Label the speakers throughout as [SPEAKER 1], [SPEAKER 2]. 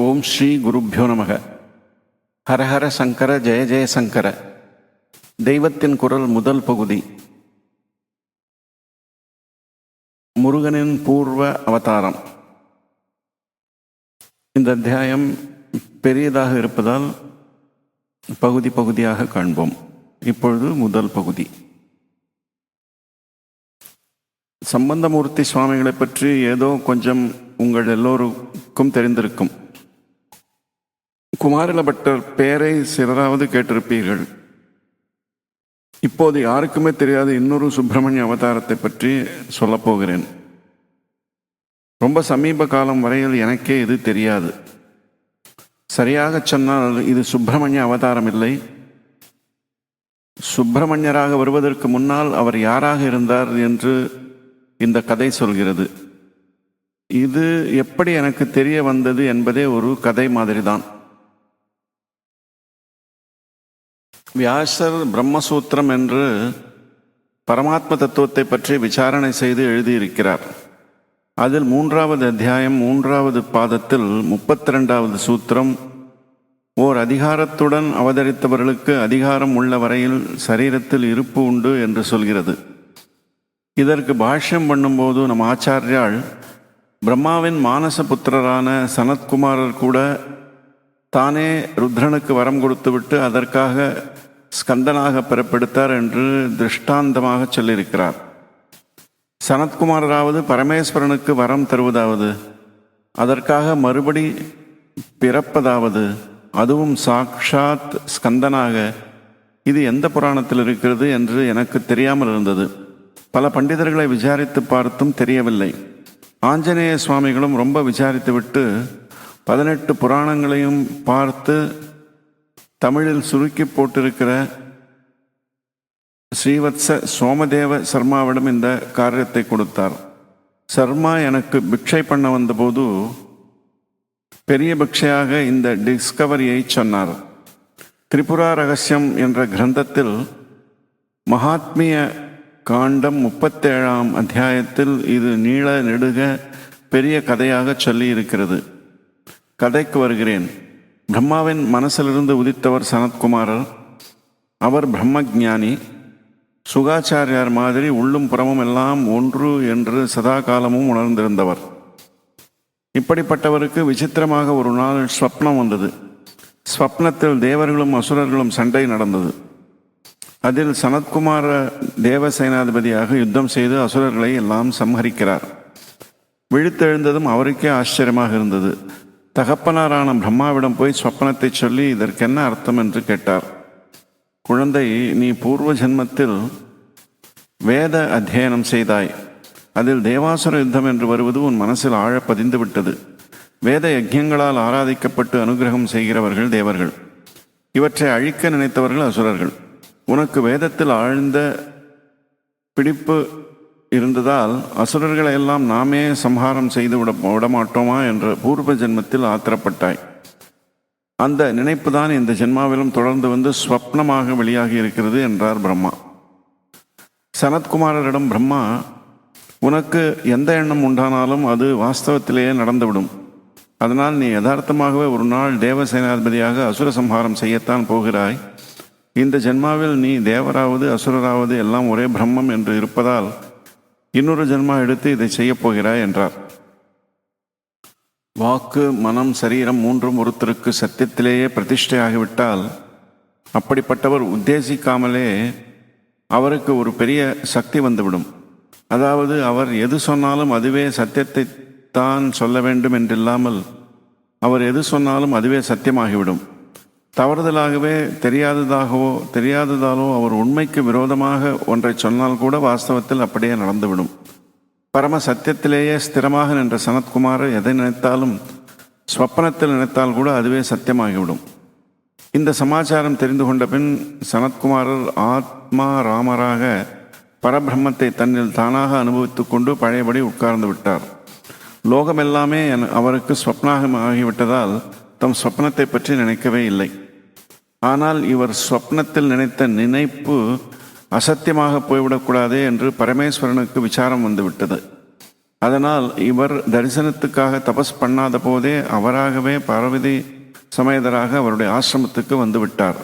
[SPEAKER 1] ஓம் ஸ்ரீ குருப்பியோ நமக. ஹரஹர சங்கர ஜெய ஜெய சங்கர. தெய்வத்தின் குரல் முதல் பகுதி. முருகனின் பூர்வ அவதாரம். இந்த அத்தியாயம் பெரியதாக இருப்பதால் பகுதி பகுதியாக காண்போம். இப்பொழுது முதல் பகுதி. சம்பந்தமூர்த்தி சுவாமிகளை பற்றி ஏதோ கொஞ்சம் உங்கள் எல்லோருக்கும் தெரிந்திருக்கும். குமாரிலபட்டர் பெயரை சிலராவது கேட்டிருப்பீர்கள். இப்போது யாருக்குமே தெரியாத இன்னொரு சுப்பிரமணிய அவதாரத்தை பற்றி சொல்லப்போகிறேன் ரொம்ப சமீப காலம் வரையில் எனக்கே இது தெரியாது. சரியாக சொன்னால் இது சுப்பிரமணிய அவதாரம் இல்லை. சுப்பிரமணியராக வருவதற்கு முன்னால் அவர் யாராக இருந்தார் என்று இந்த கதை சொல்கிறது. இது எப்படி எனக்கு தெரிய வந்தது என்பதே ஒரு கதை மாதிரி தான் வியாசர் பிரம்மசூத்திரம் என்று பரமாத்ம தத்துவத்தை பற்றி விசாரணை செய்து எழுதியிருக்கிறார். அதில் மூன்றாவது அத்தியாயம் மூன்றாவது பாதத்தில் முப்பத்தி ரெண்டாவது சூத்திரம் ஓர் அதிகாரத்துடன் அவதரித்தவர்களுக்கு அதிகாரம் உள்ள வரையில் சரீரத்தில் இருப்பு உண்டு என்று சொல்கிறது. இதற்கு பாஷ்யம் பண்ணும்போது நம் ஆச்சாரியால் பிரம்மாவின் மானச புத்திரரான சனத்குமாரர் கூட தானே ருத்ரனுக்கு வரம் கொடுத்துவிட்டு அதற்காக ஸ்கந்தனாக பிறப்பெடுத்தார் என்று திருஷ்டாந்தமாக சொல்லியிருக்கிறார். சனத்குமாரராவது பரமேஸ்வரனுக்கு வரம் தருவதாவது அதற்காக மறுபடி பிறப்பதாவது அதுவும் சாக்ஷாத் ஸ்கந்தனாக இது எந்த புராணத்தில் இருக்கிறது என்று எனக்கு தெரியாமல் இருந்தது. பல பண்டிதர்களை விசாரித்து பார்த்தும் தெரியவில்லை. ஆஞ்சநேய சுவாமிகளும் ரொம்ப விசாரித்துவிட்டு பதினெட்டு புராணங்களையும் பார்த்து தமிழில் சுருக்கி போட்டிருக்கிற ஸ்ரீவத்ச சோமதேவ சர்மாவிடம் இந்த காரியத்தை கொடுத்தார். சர்மா எனக்கு பிக்ஷை பண்ண வந்தபோது பெரிய பிக்ஷையாக இந்த டிஸ்கவரியை சொன்னார். திரிபுரா ரகசியம் என்ற கிரந்தத்தில் மகாத்மிய காண்டம் முப்பத்தேழாம் அத்தியாயத்தில் இது நீள நெடுக பெரிய கதையாக சொல்லி இருக்கிறது கதைக்கு வருகிறேன். பிரம்மாவின் மனசிலிருந்து உதித்தவர் சனத்குமாரர். அவர் பிரம்மஜானி சுகாச்சாரியார் மாதிரி உள்ளும் புறமும் எல்லாம் ஒன்று என்று சதா காலமும் உணர்ந்திருந்தவர். இப்படிப்பட்டவருக்கு விசித்திரமாக ஒரு நாள் ஸ்வப்னம் வந்தது. ஸ்வப்னத்தில் தேவர்களும் அசுரர்களும் சண்டை நடந்தது. அதில் சனத்குமார தேவசேனாதிபதியாக யுத்தம் செய்து அசுரர்களை எல்லாம் சம்ஹரிக்கிறார். விழித்தெழுந்ததும் அவருக்கே ஆச்சரியமாக இருந்தது. தகப்பனாரான பிரம்மாவிடம் போய் சொப்பனத்தை சொல்லி இதற்கென்ன அர்த்தம் என்று கேட்டார். குழந்தை நீ பூர்வ ஜென்மத்தில் வேத அத்தியனம் செய்தாய். அதில் தேவாசுர யுத்தம் என்று வருவது உன் மனசில் ஆழ பதிந்து விட்டது. வேத யஜ்யங்களால் ஆராதிக்கப்பட்டு அனுகிரகம் செய்கிறவர்கள் தேவர்கள். இவற்றை அழிக்க நினைத்தவர்கள் அசுரர்கள். உனக்கு வேதத்தில் ஆழ்ந்த பிடிப்பு இருந்ததால் அசுரர்களை எல்லாம் நாமே சம்ஹாரம் செய்து விட விடமாட்டோமா என்று பூர்வ ஜென்மத்தில் ஆத்திரப்பட்டாய். அந்த நினைப்பு தான் இந்த ஜென்மாவிலும் தொடர்ந்து வந்து ஸ்வப்னமாக வெளியாகி இருக்கிறது என்றார் பிரம்மா. சனத்குமாரரிடம் பிரம்மா உனக்கு எந்த எண்ணம் உண்டானாலும் அது வாஸ்தவத்திலேயே நடந்துவிடும். அதனால் நீ யதார்த்தமாகவே ஒரு நாள் தேவசேனாதிபதியாக அசுர சம்ஹாரம் செய்யத்தான் போகிறாய். இந்த ஜென்மாவில் நீ தேவராவது அசுரராவது எல்லாம் ஒரே பிரம்மம் என்று இருப்பதால் இன்னொரு ஜென்மா எடுத்து இதை செய்யப் போகிறாய் என்றார். வாக்கு மனம் சரீரம் மூன்றும் ஒருத்தருக்கு சத்தியத்திலேயே பிரதிஷ்டையாகிவிட்டால் அப்படிப்பட்டவர் உத்தேசிக்காமலே அவருக்கு ஒரு பெரிய சக்தி வந்துவிடும். அதாவது அவர் எது சொன்னாலும் அதுவே சத்தியத்தை தான் சொல்ல வேண்டும் என்றில்லாமல் அவர் எது சொன்னாலும் அதுவே சத்தியமாகிவிடும். தவறுதலாகவே தெரியாததாகவோ தெரியாததாலோ அவர் உண்மைக்கு விரோதமாக ஒன்றை சொன்னால் கூட வாஸ்தவத்தில் அப்படியே நடந்துவிடும். பரம சத்தியத்திலேயே ஸ்திரமாக நின்ற சனத்குமார் எதை நினைத்தாலும் ஸ்வப்னத்தில் நினைத்தால் கூட அதுவே சத்தியமாகிவிடும். இந்த சமாச்சாரம் தெரிந்து கொண்ட பின் சனத்குமாரர் ஆத்மா ராமராக பரபிரம்மத்தை தன்னில் தானாக அனுபவித்து கொண்டு பழையபடி உட்கார்ந்து விட்டார். லோகமெல்லாமே அவருக்கு ஸ்வப்னாகம் ஆகிவிட்டதால் தம் ஸ்வப்னத்தை பற்றி நினைக்கவே இல்லை. ஆனால் இவர் சொப்னத்தில் நினைத்த நினைப்பு அசத்தியமாக போய்விடக்கூடாதே என்று பரமேஸ்வரனுக்கு விசாரம் வந்துவிட்டது. அதனால் இவர் தரிசனத்துக்காக தபஸ் பண்ணாத போதே அவராகவே பார்வதி சமேதராக அவருடைய ஆசிரமத்துக்கு வந்துவிட்டார்.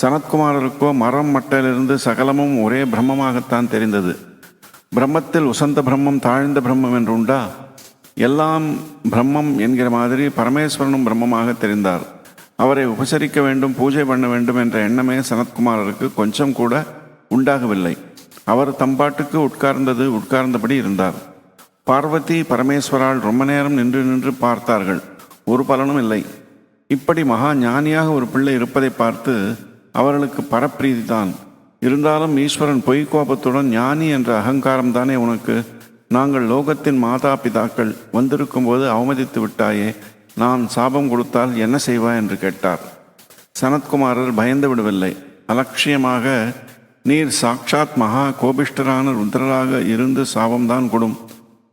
[SPEAKER 1] சனத்குமாரருக்கோ மரம் மட்டிலிருந்து சகலமும் ஒரே பிரம்மமாகத்தான் தெரிந்தது. பிரம்மத்தில் உசந்த பிரம்மம் தாழ்ந்த பிரம்மம் என்று உண்டா எல்லாம் பிரம்மம் என்கிற மாதிரி பரமேஸ்வரனும் பிரம்மமாக தெரிந்தார். அவரை உபசரிக்க வேண்டும் பூஜை பண்ண வேண்டும் என்ற எண்ணமே சனத்குமாரருக்கு கொஞ்சம் கூட உண்டாகவில்லை. அவர் தம்பாட்டுக்கு உட்கார்ந்தது உட்கார்ந்தபடி இருந்தார். பார்வதி பரமேஸ்வரால் ரொம்ப நேரம் நின்று நின்று பார்த்தார்கள். ஒரு பலனும் இல்லை. இப்படி மகா ஞானியாக ஒரு பிள்ளை இருப்பதை பார்த்து அவர்களுக்கு பரப்பிரீதி தான். இருந்தாலும் ஈஸ்வரன் பொய் கோபத்துடன் ஞானி என்ற அகங்காரம் தானே உனக்கு. நாங்கள் லோகத்தின் மாதா பிதாக்கள் வந்திருக்கும்போது அவமதித்து விட்டாயே நான் சாபம் கொடுத்தால் என்ன செய்வா என்று கேட்டார். சனத்குமாரர் பயந்து விடவில்லை. அலட்சியமாக நீர் சாட்சாத் மகா கோபிஷ்டரான ருத்ரராக இருந்து சாபம்தான் கொடும்.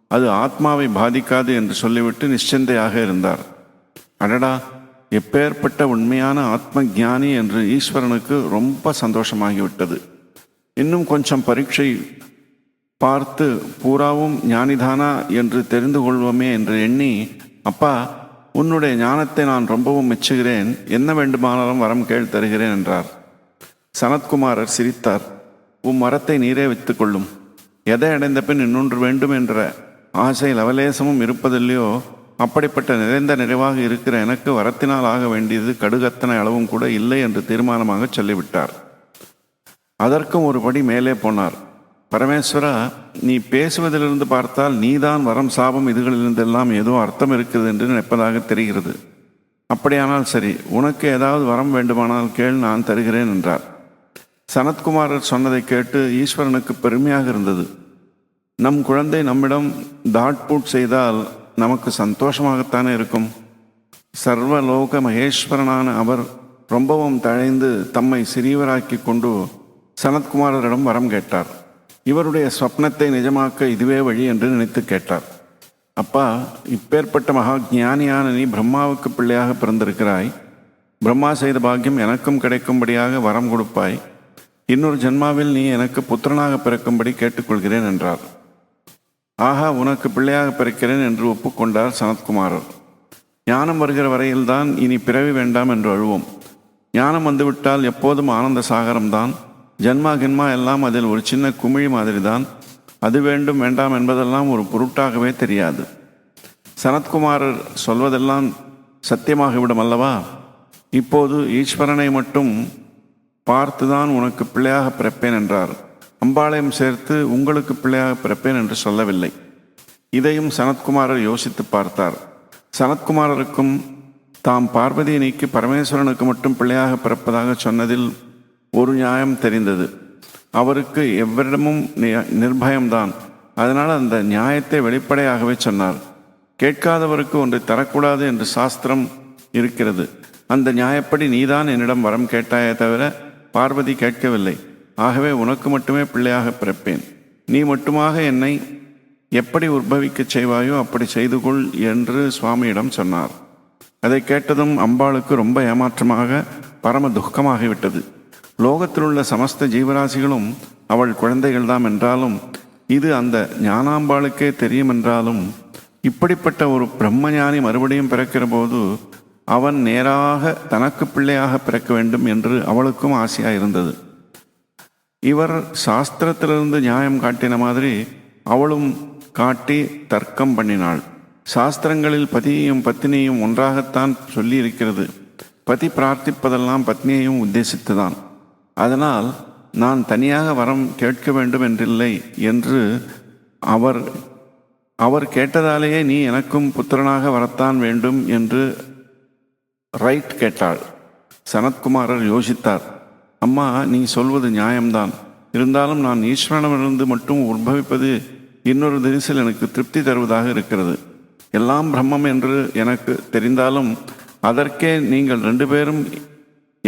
[SPEAKER 1] அது ஆத்மாவை பாதிக்காது என்று சொல்லிவிட்டு நிச்சந்தையாக இருந்தார். அடடா! எப்பேற்பட்ட உண்மையான ஆத்ம ஞானி என்று ஈஸ்வரனுக்கு ரொம்ப சந்தோஷமாகிவிட்டது. இன்னும் கொஞ்சம் பரீட்சை பார்த்து பூராவும் ஞானிதானா என்று தெரிந்து கொள்வோமே என்று எண்ணி அப்பா உன்னுடைய ஞானத்தை நான் ரொம்பவும் மெச்சுகிறேன். என்ன வேண்டுமானாலும் வரம் கேள் தருகிறேன் என்றார். சனத்குமாரர் சிரித்தார். உம் மரத்தை நீரே வைத்துக் கொள்ளும். எதை அடைந்த பின் இன்னொன்று வேண்டும் என்ற ஆசை லவலேசமும் இருப்பதில்லையோ? அப்படிப்பட்ட நிறைந்த நிறைவாக இருக்கிற எனக்கு வரத்தினால் ஆக வேண்டியது கடுகத்தனை அளவும் கூட இல்லை என்று தீர்மானமாக சொல்லிவிட்டார். அதற்கும் ஒரு படி மேலே போனார். பரமேஸ்வரா நீ பேசுவதிலிருந்து பார்த்தால் நீதான் வரம் சாபம் இதுகளிலிருந்தெல்லாம் ஏதோ அர்த்தம் இருக்குது என்று நினைப்பதாக தெரிகிறது. அப்படியானால் சரி உனக்கு ஏதாவது வரம் வேண்டுமானால் கேள் நான் தருகிறேன் என்றார். சனத்குமாரர் சொன்னதை கேட்டு ஈஸ்வரனுக்கு பெருமையாக இருந்தது. நம் குழந்தை நம்மிடம் தாட்பூட் செய்தால் நமக்கு சந்தோஷமாகத்தானே இருக்கும்? சர்வலோக மகேஸ்வரனான அவர் ரொம்பவும் தழைந்து தம்மை சிறியவராக்கி கொண்டு சனத்குமாரரிடம் வரம் கேட்டார். இவருடைய ஸ்வப்னத்தை நிஜமாக்க இதுவே வழி என்று நினைத்து கேட்டார். அப்பா இப்பேற்பட்ட மகா ஞானியான நீ பிரம்மாவுக்கு பிள்ளையாக பிறந்திருக்கிறாய். பிரம்மா செய்த பாக்கியம் எனக்கும் கிடைக்கும்படியாக வரம் கொடுப்பாய். இன்னொரு ஜென்மாவில் நீ எனக்கு புத்திரனாக பிறக்கும்படி கேட்டுக்கொள்கிறேன் என்றார். ஆஹா உனக்கு பிள்ளையாக பிறக்கிறேன் என்று ஒப்புக்கொண்டார் சனத்குமாரர். ஞானம் வருகிற வரையில்தான் இனி பிறவி வேண்டாம் என்று அழுவோம். ஞானம் வந்துவிட்டால் எப்போதும் ஆனந்த சாகரம்தான். ஜன்மா கின்மா எல்லாம் அதில் ஒரு சின்ன குமிழி மாதிரி தான் அது வேண்டும் வேண்டாம் என்பதெல்லாம் ஒரு பொருட்டாகவே தெரியாது. சனத்குமாரர் சொல்வதெல்லாம் சத்தியமாகிவிடும் அல்லவா? இப்போது ஈஸ்வரனை மட்டும் பார்த்துதான் உனக்கு பிள்ளையாக பிறப்பேன் என்றார். அம்பாளையம் சேர்த்து உங்களுக்கு பிள்ளையாக பிறப்பேன் என்று சொல்லவில்லை. இதையும் சனத்குமாரர் யோசித்து பார்த்தார். சனத்குமாரருக்கும் தாம் பார்வதியை நீக்கி பரமேஸ்வரனுக்கு மட்டும் பிள்ளையாக பிறப்பதாக சொன்னதில் ஒரு நியாயம் தெரிந்தது. அவருக்கு எவ்விடமும் நிர்பயம்தான். அதனால் அந்த நியாயத்தை வெளிப்படையாகவே சொன்னார். கேட்காதவருக்கு ஒன்றை தரக்கூடாது என்று சாஸ்திரம் இருக்கிறது. அந்த நியாயப்படி நீதான் என்னிடம் வரம் கேட்டாயே தவிர பார்வதி கேட்கவில்லை. ஆகவே உனக்கு மட்டுமே பிள்ளையாக பிறப்பேன். நீ மட்டுமாக என்னை எப்படி உற்பவிக்கச் செய்வாயோ அப்படி செய்து கொள் என்று சுவாமியிடம் சொன்னார். அதை கேட்டதும் அம்பாளுக்கு ரொம்ப ஏமாற்றமாக பரம துக்கமாகிவிட்டது. லோகத்தில் உள்ள சமஸ்த ஜீவராசிகளும் அவள் குழந்தைகள்தாம் என்றாலும் இது அந்த ஞானாம்பாளுக்கே தெரியும் என்றாலும் இப்படிப்பட்ட ஒரு பிரம்மஞானி மறுபடியும் பிறக்கிற போது அவன் நேராக தனக்கு பிள்ளையாக பிறக்க வேண்டும் என்று அவளுக்கும் ஆசையாக இருந்தது. இவர் சாஸ்திரத்திலிருந்து நியாயம் காட்டின மாதிரி அவளும் காட்டி தர்க்கம் பண்ணினாள். சாஸ்திரங்களில் பதியையும் பத்தினியையும் ஒன்றாகத்தான் சொல்லி இருக்கிறது. பதி பிரார்த்திப்பதெல்லாம் பத்னியையும் உத்தேசித்துதான். அதனால் நான் தனியாக வரம் கேட்க வேண்டும் என்றில்லை என்று அவர் அவர் கேட்டதாலேயே நீ எனக்கும் புத்திரனாக வரத்தான் வேண்டும் என்று ரைட் கேட்டாள். சனத்குமாரர் யோசித்தார். அம்மா நீ சொல்வது நியாயம்தான். இருந்தாலும் நான் ஈஸ்வரனிடமிருந்து மட்டும் உற்பவிப்பது இன்னொரு தினசில் எனக்கு திருப்தி தருவதாக இருக்கிறது. எல்லாம் பிரம்மம் என்று எனக்கு தெரிந்தாலும் அதற்கே நீங்கள் ரெண்டு பேரும்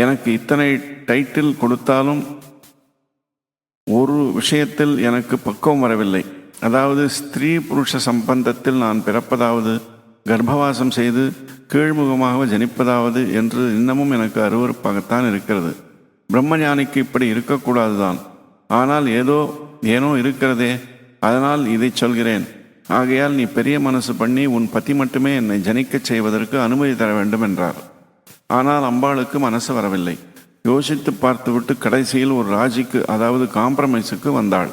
[SPEAKER 1] எனக்கு இத்தனை டைட்டில் கொடுத்தாலும் ஒரு விஷயத்தில் எனக்கு பக்குவம் வரவில்லை. அதாவது ஸ்திரீ புருஷ சம்பந்தத்தில் நான் பிறப்பதாவது கர்ப்பவாசம் செய்து கீழ்முகமாக ஜனிப்பதாவது என்று இன்னமும் எனக்கு அருவருப்பாகத்தான் இருக்கிறது. பிரம்மஞானிக்கு இப்படி இருக்கக்கூடாது தான் ஆனால் ஏதோ ஏனோ இருக்கிறதே அதனால் இதை சொல்கிறேன். ஆகையால் நீ பெரிய மனசு பண்ணி உன் பத்தி மட்டுமே என்னை ஜனிக்கச் செய்வதற்கு அனுமதி தர வேண்டும் என்றார் ஆனால் அம்பாளுக்கு மனசு வரவில்லை. யோசித்து பார்த்துவிட்டு கடைசியில் ஒரு ராஜிக்கு அதாவது காம்ப்ரமைஸுக்கு வந்தாள்.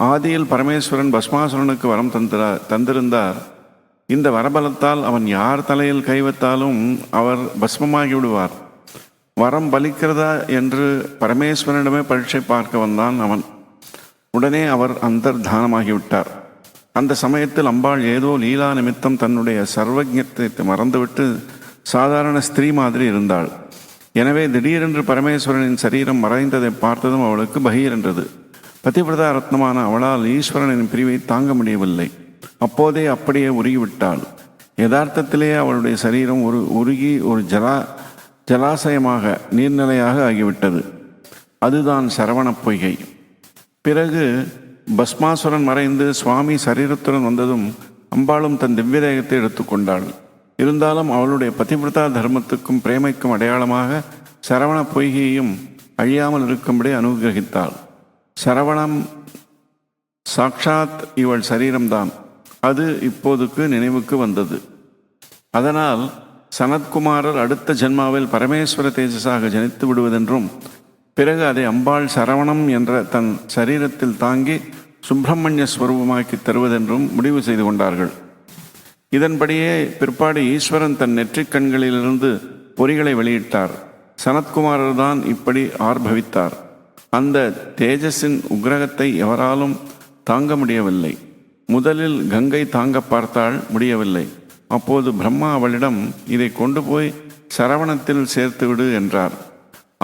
[SPEAKER 1] ஆதியில் பரமேஸ்வரன் பஸ்மாசுரனுக்கு வரம் தந்திரா தந்திருந்தார். இந்த வரபலத்தால் அவன் யார் தலையில் கை வைத்தாலும் அவர் பஸ்மமாகி விடுவார் வரம் பலிக்கிறதா என்று பரமேஸ்வரனிடமே பரீட்சை பார்க்க வந்தான் அவன். உடனே அவர் அந்தர்தானமாகிவிட்டார். அந்த சமயத்தில் அம்பாள் ஏதோ லீலா நிமித்தம் தன்னுடைய சர்வஜத்தை மறந்துவிட்டு சாதாரண ஸ்திரீ மாதிரி இருந்தாள். எனவே திடீரென்று பரமேஸ்வரனின் சரீரம் மறைந்ததை பார்த்ததும் அவளுக்கு பகீரென்றது பதிவிரதா ரத்னமான அவளால் ஈஸ்வரனின் பிரிவை தாங்க முடியவில்லை. அப்போதே அப்படியே உருகிவிட்டாள். யதார்த்தத்திலேயே அவளுடைய சரீரம் ஒரு உருகி ஒரு ஜலா ஜலாசயமாக நீர்நிலையாக ஆகிவிட்டது. அதுதான் சரவணப் பொய்கை. பிறகு பஸ்மாசுரன் மறைந்து சுவாமி சரீரத்துடன் வந்ததும் அம்பாளும் தன் திவ்யதேகத்தை எடுத்துக்கொண்டாள். இருந்தாலும் அவளுடைய பதிவிரதா தர்மத்துக்கும் பிரேமைக்கும் அடையாளமாக சரவண பொய்கையும் அழியாமல் இருக்கும்படி அனுகிரகித்தாள். சரவணம் சாக்ஷாத் இவள் சரீரம்தான். அது இப்போதுக்கு நினைவுக்கு வந்தது. அதனால் சனத்குமாரர் அடுத்த ஜென்மாவில் பரமேஸ்வர தேஜஸாக ஜனித்து விடுவதென்றும் பிறகு அதை அம்பாள் சரவணம் என்ற தன் சரீரத்தில் தாங்கி சுப்பிரமணிய ஸ்வரூபமாக்கி தருவதென்றும் முடிவு செய்து கொண்டார்கள். இதன்படியே பிற்பாடு ஈஸ்வரன் தன் நெற்றிக் கண்களிலிருந்து பொறிகளை வெளியிட்டார். சனத்குமாரர் தான் இப்படி ஆர்பவித்தார் அந்த தேஜஸின் உக்கிரகத்தை எவராலும் தாங்க முடியவில்லை. முதலில் கங்கை தாங்க பார்த்தால் முடியவில்லை. அப்போது பிரம்மா அவளிடம் இதை கொண்டு போய் சரவணத்தில் சேர்த்துவிடு என்றார்.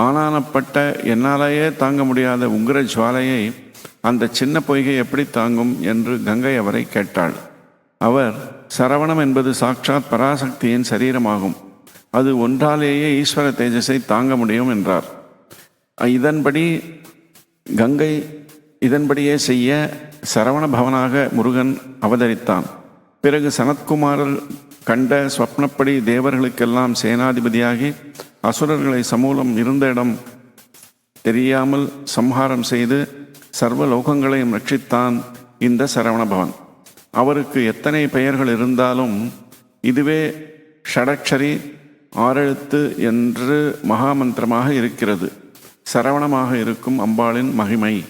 [SPEAKER 1] ஆனானப்பட்ட என்னாலேயே தாங்க முடியாத உக்ர ஜுவாலையை அந்த சின்ன பொய்கை எப்படி தாங்கும் என்று கங்கை அவரை கேட்டாள். அவர் சரவணம் என்பது சாக்ஷாத் பராசக்தியின் சரீரமாகும். அது ஒன்றாலேயே ஈஸ்வர தேஜஸை தாங்க முடியும் என்றார். இதன்படி கங்கை இதன்படியே செய்ய சரவண பவனாக முருகன் அவதரித்தான். பிறகு சனத்குமாரர் கண்ட ஸ்வப்னப்படி தேவர்களுக்கெல்லாம் சேனாதிபதியாகி அசுரர்களை சமூலம் இருந்த இடம் தெரியாமல் சம்ஹாரம் செய்து சர்வ லோகங்களையும் ரட்சித்தான் இந்த சரவணபவன் அவருக்கு எத்தனை பெயர்கள் இருந்தாலும் இதுவே ஷடக்ஷரி ஆரெழுத்து என்று மகாமந்திரமாக இருக்கிறது. சரவணமாக இருக்கும் அம்பாளின் மகிமை.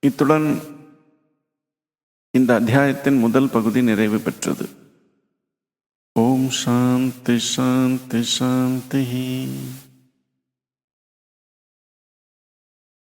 [SPEAKER 1] இத்துடன் இந்த அத்தியாயத்தின் முதல் பகுதி நிறைவு பெற்றது. ஓம் சாந்தி சாந்தி சாந்தி.